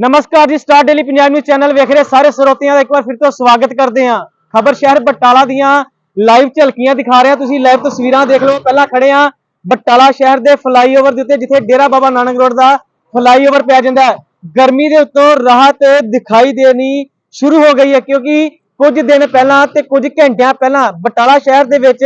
ਨਮਸਕਾਰ ਜੀ Star Daily Punjab News channel ਵੇਖ ਰਹੇ ਸਾਰੇ ਸਰੋਤਿਆਂ ਦਾ ਇੱਕ ਵਾਰ ਫਿਰ ਤੋਂ ਸਵਾਗਤ ਕਰਦੇ ਹਾਂ। ਖਬਰ ਸ਼ਹਿਰ ਬਟਾਲਾ ਦੀਆਂ ਲਾਈਵ ਝਲਕੀਆਂ ਦਿਖਾ ਰਹੇ। ਹਾਂ ਤੁਸੀਂ ਲਾਈਵ ਤਸਵੀਰਾਂ ਦੇਖ ਲਓ। ਪਹਿਲਾਂ ਖੜੇ ਹਾਂ ਬਟਾਲਾ ਸ਼ਹਿਰ ਦੇ ਫਲਾਈਓਵਰ ਦੇ ਉੱਤੇ, ਜਿੱਥੇ ਡੇਰਾ ਬਾਬਾ ਨਾਨਕ ਰੋਡ ਦਾ ਫਲਾਈਓਵਰ ਪਿਆ ਜਾਂਦਾ ਹੈ। ਗਰਮੀ ਦੇ ਉੱਤੋਂ ਰਾਹਤ ਦਿਖਾਈ ਦੇਣੀ ਸ਼ੁਰੂ ਹੋ ਗਈ ਹੈ, ਕਿਉਂਕਿ ਕੁਝ ਦਿਨ ਪਹਿਲਾਂ ਤੇ ਕੁਝ ਘੰਟਿਆਂ ਪਹਿਲਾਂ ਬਟਾਲਾ ਸ਼ਹਿਰ ਦੇ ਵਿੱਚ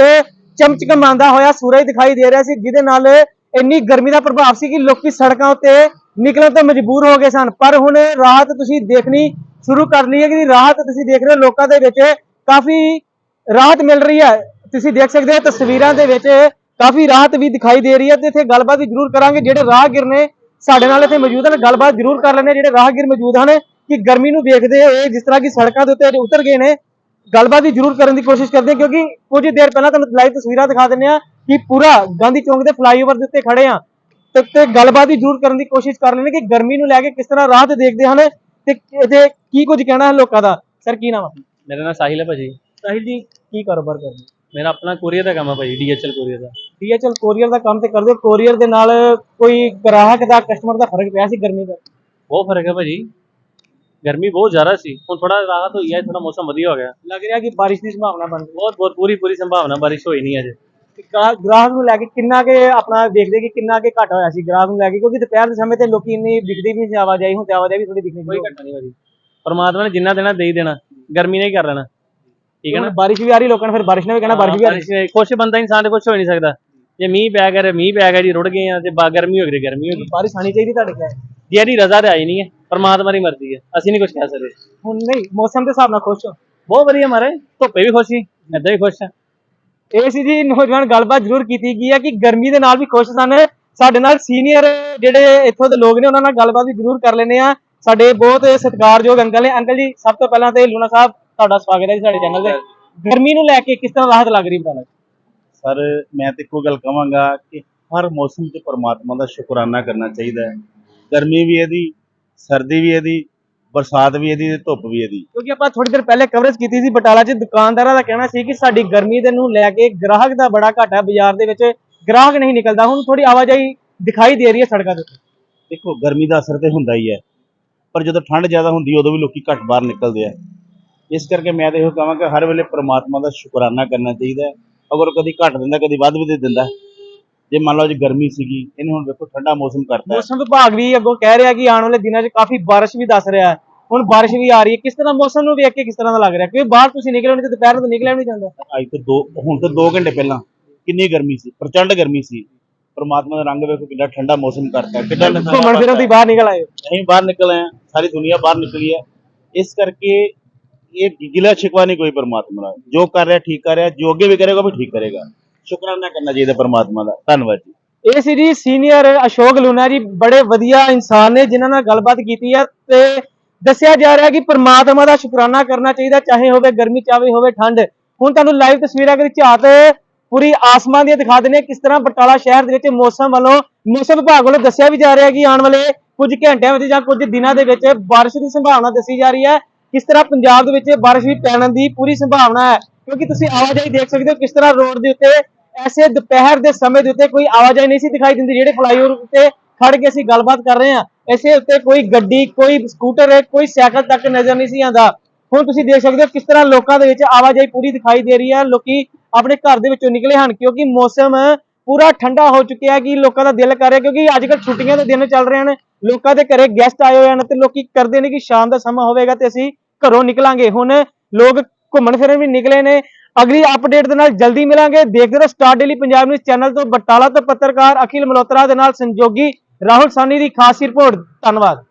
ਚਮਚਕਮਾਉਂਦਾ ਹੋਇਆ ਸੂਰਜ ਦਿਖਾਈ ਦੇ ਰਿਹਾ ਸੀ, ਜਿਹਦੇ ਨਾਲ ਇੰਨੀ ਗਰਮੀ ਦਾ ਪ੍ਰਭਾਵ ਸੀ ਕਿ ਲੋਕੀ ਸੜਕਾਂ ਉੱਤੇ ਨਿਕਲਣ ਤੋਂ ਮਜਬੂਰ ਹੋ ਗਏ ਸਨ। ਪਰ ਹੁਣ ਰਾਹਤ ਤੁਸੀਂ ਦੇਖਣੀ ਸ਼ੁਰੂ ਕਰ ਲਈ ਹੈ ਕਿ ਰਾਹਤ ਤੁਸੀਂ ਦੇਖ ਰਹੇ ਹੋ ਲੋਕਾਂ ਦੇ ਵਿੱਚ ਕਾਫੀ ਰਾਹਤ ਮਿਲ ਰਹੀ ਹੈ। ਤੁਸੀਂ ਦੇਖ ਸਕਦੇ ਹੋ ਤਸਵੀਰਾਂ ਦੇ ਵਿੱਚ ਕਾਫੀ ਰਾਹਤ ਵੀ ਦਿਖਾਈ ਦੇ ਰਹੀ ਹੈ ਤੇ ਇੱਥੇ ਗੱਲਬਾਤ ਵੀ ਜ਼ਰੂਰ ਕਰਾਂਗੇ। ਜਿਹੜੇ ਰਾਹਗੀਰ ਨੇ ਸਾਡੇ ਨਾਲ ਇੱਥੇ ਮੌਜੂਦ ਹਨ, ਗੱਲਬਾਤ ਜ਼ਰੂਰ ਕਰ ਲੈਂਦੇ ਹਾਂ। ਜਿਹੜੇ ਰਾਹਗੀਰ ਮੌਜੂਦ ਹਨ ਕਿ ਗਰਮੀ ਨੂੰ ਵੇਖਦੇ ਹੋਏ ਜਿਸ ਤਰ੍ਹਾਂ ਕਿ ਸੜਕਾਂ ਦੇ ਉੱਤੇ ਅੱਜ ਉਤਰ ਗਏ ਨੇ, ਗੱਲਬਾਤ ਵੀ ਜ਼ਰੂਰ ਕਰਨ ਦੀ ਕੋਸ਼ਿਸ਼ ਕਰਦੇ ਹਾਂ। ਕਿਉਂਕਿ ਕੁਝ ਦੇਰ ਪਹਿਲਾਂ ਤੁਹਾਨੂੰ ਲਾਈਵ ਤਸਵੀਰਾਂ ਦਿਖਾ ਦਿੰਦੇ ਆ ਕਿ ਪੂਰਾ ਗਾਂਧੀ ਚੌਂਕ ਦੇ ਫਲਾਈਓਵਰ ਦੇ ਉੱਤੇ ਖੜੇ ਆ ਤੇ ਤੇ ਗੱਲਬਾਤ ਵੀ ਜ਼ਰੂਰ ਕਰਨ ਦੀ ਕੋਸ਼ਿਸ਼ ਕਰ ਲੈਣੇ ਕਿ ਗਰਮੀ ਨੂੰ ਲੈ ਕੇ ਕਿਸ ਤਰ੍ਹਾਂ ਰਾਹਤ ਦੇਖਦੇ ਹਨ ਤੇ ਇਹਦੇ ਕੀ ਕੁਝ ਕਹਿਣਾ ਹੈ ਲੋਕਾਂ ਦਾ? ਸਰ ਕੀ ਨਾਮ ਹੈ ਮੇਰਾ ਨਾਮ ਸਾਹਿਲ ਹੈ ਭਾਜੀ। ਸਾਹਿਲ ਜੀ ਕੀ ਕਾਰੋਬਾਰ ਕਰਦੇ ਮੇਰਾ ਆਪਣਾ ਕੋਰੀਅਰ ਦਾ ਕੰਮ ਹੈ ਭਾਜੀ ਡੀਐਚਐਲ ਕੋਰੀਅਰ ਦਾ। DHL ਕੋਰੀਅਰ ਦਾ ਕੰਮ ਤੇ ਕਰਦੇ ਹੋ? ਕੋਰੀਅਰ ਦੇ ਨਾਲ ਕੋਈ ਗ੍ਰਾਹਕ ਦਾ ਕਸਟਮਰ ਦਾ ਫ਼ਰਕ ਪਿਆ ਸੀ ਗਰਮੀ ਦਾ? ਬਹੁਤ ਫ਼ਰਕ ਹੈ ਭਾਜੀ। ਗਰਮੀ ਬਹੁਤ ਜ਼ਿਆਦਾ ਸੀ। ਹੁਣ ਥੋੜਾ ਰਾਹਤ ਹੋਈ ਹੈ ਥੋੜਾ ਮੌਸਮ ਵਧੀਆ ਹੋ ਗਿਆ। ਲੱਗ ਰਿਹਾ ਕਿ ਬਾਰਿਸ਼ ਦੀ ਸੰਭਾਵਨਾ ਬਣ ਗਈ। ਬਹੁਤ ਬਹੁਤ ਪੂਰੀ ਪੂਰੀ ਸੰਭਾਵਨਾ ਬਾਰਿਸ਼ ਹੋਈ ਨਹੀਂ ਅਜੇ। ਤੇ ਗ੍ਰਾਹਕ ਨੂੰ ਲੈ ਕੇ ਕਿੰਨਾ ਕੇ ਆਪਣਾ ਦੇਖਦੇ ਕਿ ਕਿੰਨਾ ਕੇ ਘਟ ਹੋਇਆ ਸੀ ਗ੍ਰਾਹਕ ਨੂੰ ਲੈ ਕੇ? ਕਿਉਂਕਿ ਦੁਪਹਿਰ ਦੇ ਸਮੇਂ ਤੇ ਲੋਕੀ ਇੰਨੀ ਵਿਕਦੀ ਵੀ ਨਹੀਂ ਆਵਾਜਾਈ ਤੇ ਆਵਾਜਾਈ ਵੀ ਥੋੜੀ ਦਿਖਣੀ ਕੋਈ ਹੋ ਘਟਨਾ ਨਹੀਂ ਪਰਮਾਤਮਾ ਨੇ ਜਿੰਨਾ ਦੇਣਾ ਦੇ ਹੀ ਦੇਣਾ। ਗਰਮੀ ਨੇ ਹੀ ਕਰ ਲੈਣਾ। ਠੀਕ। ਹੈ ਨਾ? ਬਾਰਿਸ਼ ਵੀ ਆ ਰਹੀ ਲੋਕਾਂ ਨੇ ਫਿਰ ਬਾਰਿਸ਼ ਨੇ ਵੀ ਕਹਿਣਾ ਬਾਰਿਸ਼ ਵੀ ਆ ਰਹੀ। ਖੁਸ਼ ਬੰਦਾ ਇਨਸਾਨ ਤੇ ਖੁਸ਼ ਹੋ ਨਹੀਂ ਸਕਦਾ। ਜੇ ਮੀਂਹ ਪੈ ਗਿਆ ਤੇ ਮੀਂਹ ਪੈ ਗਿਆ ਜੀ ਰੁੜ ਗਏ ਆ ਤੇ ਬਾ ਗਰਮੀ ਹੋ ਗਈ ਗਰਮੀ ਹੋ ਗਈ। ਬਾਰਿਸ਼ ਆਣੀ ਚਾਹੀਦੀ ਤੁਹਾਡੇ ਕੋਲ? ਜੇ ਇਹਦੀ ਰਜ਼ਾ ਤੇ ਆਈ ਨਹੀਂ ਹੈ। ਪਰਮਾਤਮਾ ਦੀ ਮਰਜ਼ੀ ਹੈ। ਅਸੀਂ ਨਹੀਂ ਕੁਝ ਕਹਿ ਸਕਦੇ। ਹੁਣ ਨਹੀਂ ਮੌਸਮ ਦੇ ਹਿਸਾਬ ਨਾਲ ਖੁਸ਼ ਹੋ। ਬਹੁਤ ਵਧੀਆ ਮਾਰੇ ਧੁੱਪੇ ਵੀ ਖੁਸ਼ ਸੀ ਏਦਾਂ ਵੀ ਖੁਸ਼ ਆ। ਇਹ ਸੀ ਜੀ ਨੌਜਵਾਨ ਗੱਲਬਾਤ ਜ਼ਰੂਰ ਕੀਤੀ ਗਈ ਹੈ ਕਿ ਗਰਮੀ ਦੇ ਨਾਲ ਵੀ ਖੁਸ਼ ਸਨ। ਸਾਡੇ ਨਾਲ ਸੀਨੀਅਰ ਜਿਹੜੇ ਇੱਥੋਂ ਦੇ ਲੋਕ ਨੇ ਉਹਨਾਂ ਨਾਲ ਗੱਲਬਾਤ ਵੀ ਜ਼ਰੂਰ ਕਰ ਲੈਂਦੇ ਆ ਸਾਡੇ ਬਹੁਤ ਸਤਿਕਾਰਯੋਗ ਅੰਕਲ ਨੇ। ਅੰਕਲ ਜੀ ਸਭ ਤੋਂ ਪਹਿਲਾਂ ਤੇ ਲੂਣਾ ਸਾਹਿਬ ਤੁਹਾਡਾ ਸਵਾਗਤ ਹੈ ਜੀ ਸਾਡੇ ਚੈਨਲ ਤੇ। ਗਰਮੀ ਨੂੰ ਲੈ ਕੇ ਕਿਸ ਤਰ੍ਹਾਂ ਰਾਹਤ ਲੱਗ ਰਹੀ ਬਤਾ ਸਰ ਮੈਂ ਤੇ ਇੱਕੋ ਗੱਲ ਕਹਾਂਗਾ ਕਿ ਹਰ ਮੌਸਮ 'ਚ ਪਰਮਾਤਮਾ ਦਾ ਸ਼ੁਕਰਾਨਾ ਕਰਨਾ ਚਾਹੀਦਾ ਹੈ। ਗਰਮੀ ਵੀ ਇਹਦੀ ਸਰਦੀ ਵੀ ਇਹਦੀ ਬਰਸਾਤ ਵੀ ਇਹਦੀ ਤੇ ਧੁੱਪ ਵੀ ਇਹਦੀ। ਕਿਉਂਕਿ ਆਪਾਂ ਥੋੜੀ ਦੇਰ ਪਹਿਲੇ ਕਵਰੇਜ ਕੀਤੀ ਸੀ ਬਟਾਲਾ 'ਚ ਦੁਕਾਨਦਾਰਾਂ ਦਾ ਕਹਿਣਾ ਸੀ ਕਿ ਸਾਡੀ ਗਰਮੀ ਦੇ ਨੂੰ ਲੈ ਕੇ ਗ੍ਰਾਹਕ ਦਾ ਬੜਾ ਘਾਟਾ ਬਾਜ਼ਾਰ ਦੇ ਵਿੱਚ ਗ੍ਰਾਹਕ ਨਹੀਂ ਨਿਕਲਦਾ। ਹੁਣ ਥੋੜੀ ਆਵਾਜਾਈ ਦਿਖਾਈ ਦੇ ਰਹੀ ਹੈ ਸੜਕਾਂ ਦੇ ਉੱਤੇ। ਦੇਖੋ ਗਰਮੀ ਦਾ ਅਸਰ ਤੇ ਹੁੰਦਾ ਹੀ ਹੈ ਪਰ ਜਦੋਂ ਠੰਡ ਜ਼ਿਆਦਾ ਹੁੰਦੀ ਉਦੋਂ ਵੀ ਲੋਕੀ ਘੱਟ ਬਾਹਰ ਨਿਕਲਦੇ ਆ। ਇਸ ਕਰਕੇ ਮੈਂ ਤਾਂ ਇਹੋ ਕਹਾਂਗਾ ਹਰ ਵੇਲੇ ਪਰਮਾਤਮਾ ਦਾ ਸ਼ੁਕਰਾਨਾ ਕਰਨਾ ਚਾਹੀਦਾ ਹੈ। ਅਗਰ ਕਦੀ ਘੱਟ ਦਿੰਦਾ ਕਦੀ ਵੱਧ ਵੀ ਦੇ ਦਿੰਦਾ ਜੇ ਮੰਨ ਲਓ ਅੱਜ ਗਰਮੀ ਸੀਗੀ ਇਹਨੇ ਹੁਣ ਵੇਖੋ ਠੰਡਾ ਮੌਸਮ ਕਰਤਾ ਮੌਸਮ ਵਿਭਾਗ ਵੀ ਅੱਗੋਂ ਕਹਿ ਰਿਹਾ ਕਿ ਆਉਣ ਵਾਲੇ ਦਿਨਾਂ 'ਚ ਕਾਫੀ ਬਾਰਿਸ਼ ਵੀ ਦੱਸ ਰਿਹਾ ਹੈ। ਹੁਣ ਬਾਰਿਸ਼ ਵੀ ਆ ਰਹੀ ਹੈ ਕਿਸ ਤਰ੍ਹਾਂ ਮੌਸਮ ਨੂੰ ਵੇਖ ਕੇ ਕਿਸ ਤਰ੍ਹਾਂ ਦਾ ਲੱਗ ਰਿਹਾ? ਕਿਉਂਕਿ ਬਾਹਰ ਤੁਸੀਂ ਨਿਕਲੇ ਨਹੀਂ ਤੇ ਦੁਪਹਿਰ ਨੂੰ ਤਾਂ ਨਿਕਲਿਆ ਨਹੀਂ ਜਾਂਦਾ। ਅੱਜ ਤੋਂ ਦੋ ਹੁਣ ਤੋਂ 2 ਘੰਟੇ ਪਹਿਲਾਂ ਕਿੰਨੀ ਗਰਮੀ ਸੀ? ਪ੍ਰਚੰਡ ਗਰਮੀ ਸੀ। ਪਰਮਾਤਮਾ ਦਾ ਰੰਗ ਵੇਖੋ ਕਿੰਨਾ ਠੰਡਾ ਮੌਸਮ ਕਰਤਾ ਕਿੰਨਾ ਘੁੰਮਣ ਫਿਰਨ ਦੀ ਬਾਹਰ ਨਿਕਲ ਆਏ ਹੋ। ਅਸੀਂ ਬਾਹਰ ਨਿਕਲ ਆਏ ਸਾਰੀ ਦੁਨੀਆ ਬਾਹਰ ਨਿਕਲੀ ਹੈ। ਇਸ ਕਰਕੇ ਇਹ ਗਿਲਾ ਸ਼ਿਕਵਾ ਨਹੀਂ ਕੋਈ ਪਰਮਾਤਮਾ ਦਾ। ਜੋ ਕਰ ਰਿਹਾ ਠੀਕ ਕਰ ਰਿਹਾ। ਜੋ ਅੱਗੇ ਵੀ ਕਰੇਗਾ ਉਹ ਵੀ ਠੀਕ ਕਰੇਗਾ। ਸ਼ੁਕਰਾਨਾ ਕਰਨਾ ਚਾਹੀਦਾ ਪਰਮਾਤਮਾ ਦਾ। ਧੰਨਵਾਦ ਜੀ। ਇਹ ਸੀ ਜੀ ਸੀਨੀਅਰ ਅਸ਼ੋਕ ਲੂਨਾ ਜੀ ਬੜੇ ਵਧੀਆ ਇਨਸਾਨ ਨੇ ਜਿਨ੍ਹਾਂ ਨਾਲ ਗੱਲਬਾਤ ਕੀਤੀ ਹੈ ਤੇ ਦੱਸਿਆ ਜਾ ਰਿਹਾ ਕਿ ਪ੍ਰਮਾਤਮਾ ਦਾ ਸ਼ੁਕਰਾਨਾ ਕਰਨਾ ਚਾਹੀਦਾ, ਚਾਹੇ ਹੋਵੇ ਗਰਮੀ, ਚਾਹੇ ਹੋਵੇ ਠੰਡ। ਹੁਣ ਤੁਹਾਨੂੰ ਲਾਈਵ ਤਸਵੀਰਾਂ ਦੇ ਝਾਤ ਪੂਰੀ ਆਸਮਾਨ ਦੀਆਂ ਦਿਖਾ ਦਿੰਦੇ ਹਾਂ ਕਿਸ ਤਰ੍ਹਾਂ ਬਟਾਲਾ ਸ਼ਹਿਰ ਦੇ ਵਿੱਚ ਮੌਸਮ ਵੱਲੋਂ ਮੌਸਮ ਵਿਭਾਗ ਵੱਲੋਂ ਦੱਸਿਆ ਵੀ ਜਾ ਰਿਹਾ ਕਿ ਆਉਣ ਵਾਲੇ ਕੁਝ ਘੰਟਿਆਂ ਵਿੱਚ ਜਾਂ ਕੁਝ ਦਿਨਾਂ ਦੇ ਵਿੱਚ ਬਾਰਿਸ਼ ਦੀ ਸੰਭਾਵਨਾ ਦੱਸੀ ਜਾ ਰਹੀ ਹੈ। ਕਿਸ ਤਰ੍ਹਾਂ ਪੰਜਾਬ ਦੇ ਵਿੱਚ ਬਾਰਿਸ਼ ਵੀ ਪੈਣ ਦੀ ਪੂਰੀ ਸੰਭਾਵਨਾ ਹੈ, ਕਿਉਂਕਿ ਤੁਸੀਂ ਆਵਾਜਾਈ ਦੇਖ ਸਕਦੇ ਹੋ ਕਿਸ ਤਰ੍ਹਾਂ ਰੋਡ ਦੇ ਉੱਤੇ, ਐਸੇ ਦੁਪਹਿਰ ਦੇ ਸਮੇਂ ਦੇ ਉੱਤੇ ਕੋਈ ਆਵਾਜਾਈ ਨਹੀਂ ਸੀ ਦਿਖਾਈ ਦਿੰਦੀ, ਜਿਹੜੇ ਫਲਾਈਓਵਰ ਉੱਤੇ ਖੜ ਕੇ ਅਸੀਂ ਗੱਲਬਾਤ ਕਰ ਰਹੇ ਹਾਂ। ਇਸੇ ਉੱਤੇ ਕੋਈ ਗੱਡੀ, ਕੋਈ ਸਕੂਟਰ ਕੋਈ ਸਾਈਕਲ ਤੱਕ ਨਜ਼ਰ ਨਹੀਂ ਸੀ ਆਉਂਦਾ। ਹੁਣ ਤੁਸੀਂ ਦੇਖ ਸਕਦੇ ਹੋ ਕਿਸ ਤਰ੍ਹਾਂ ਲੋਕਾਂ ਦੇ ਵਿੱਚ ਆਵਾਜਾਈ ਪੂਰੀ ਦਿਖਾਈ ਦੇ ਰਹੀ ਹੈ। ਲੋਕੀ ਆਪਣੇ ਘਰ ਦੇ ਵਿੱਚੋਂ ਨਿਕਲੇ ਹਨ ਕਿਉਂਕਿ ਮੌਸਮ ਪੂਰਾ ਠੰਡਾ ਹੋ ਚੁੱਕਿਆ ਕਿ ਲੋਕਾਂ ਦਾ ਦਿਲ ਕਰ ਰਿਹਾ ਕਿਉਂਕਿ ਅੱਜ ਕੱਲ੍ਹ ਛੁੱਟੀਆਂ ਦੇ ਦਿਨ ਚੱਲ ਰਹੇ ਹਨ। ਲੋਕਾਂ ਦੇ ਘਰੇ ਗੈਸਟ ਆਏ ਹੋਏ ਹਨ ਤੇ ਲੋਕੀ ਕਰਦੇ ਨੇ ਕਿ ਸ਼ਾਮ ਦਾ ਸਮਾਂ ਹੋਵੇਗਾ ਤੇ ਅਸੀਂ ਘਰੋਂ ਨਿਕਲਾਂਗੇ। ਹੁਣ ਲੋਕ ਘੁੰਮਣ ਫਿਰਨ ਵੀ ਨਿਕਲੇ ਨੇ। ਅਗਲੀ ਅਪਡੇਟ ਦੇ ਨਾਲ ਜਲਦੀ ਮਿਲਾਂਗੇ। ਦੇਖਦੇ ਰਹੋ Star Daily Punjab News channel ਤੋਂ। ਬਟਾਲਾ ਤੋਂ ਪੱਤਰਕਾਰ ਅਖਿਲ ਮਲਹੋਤਰਾ ਦੇ ਨਾਲ ਸੰਜੋਗੀ ਰਾਹੁਲ ਸਾਨੀ ਦੀ ਖਾਸ ਰਿਪੋਰਟ ਧੰਨਵਾਦ।